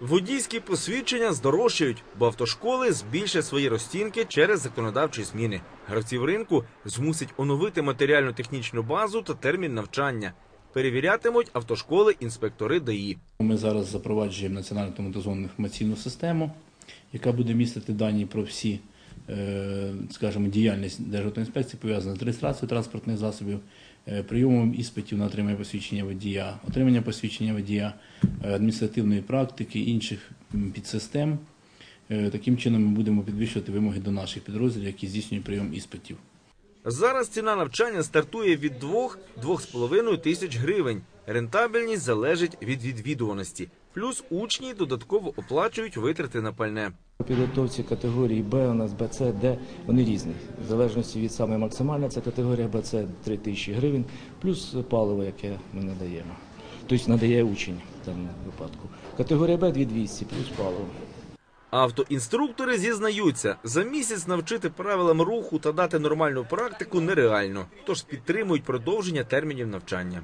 Водійські посвідчення здорожчають, бо автошколи збільшать свої розцінки через законодавчі зміни. Гравців ринку змусить оновити матеріально-технічну базу та термін навчання. Перевірятимуть автошколи інспектори ДАІ. Ми зараз запроваджуємо національну автоматизовану інформаційну систему, яка буде містити дані про всі, скажімо, діяльність Державтоінспекції пов'язану з реєстрацією транспортних засобів, е, прийомом іспитів на отримання посвідчення водія, отримання посвідчення водія, е, адміністративної практики, інших підсистем. Е, Таким чином ми будемо підвищувати вимоги до наших підрозділів, які здійснюють прийом іспитів. Зараз ціна навчання стартує від 2-2,5 тисяч гривень. Рентабельність залежить від відвідуваності. Плюс учні додатково оплачують витрати на пальне. У підготовці категорії Б у нас БЦ, Д, вони різні. В залежності від саме максимальна це категорія БЦ 3 тисячі гривень, плюс паливо, яке ми надаємо. Тобто надає учень в даному випадку. Категорія Б 2200 плюс паливо. Автоінструктори зізнаються, за місяць навчити правилам руху та дати нормальну практику нереально, тож підтримують продовження термінів навчання.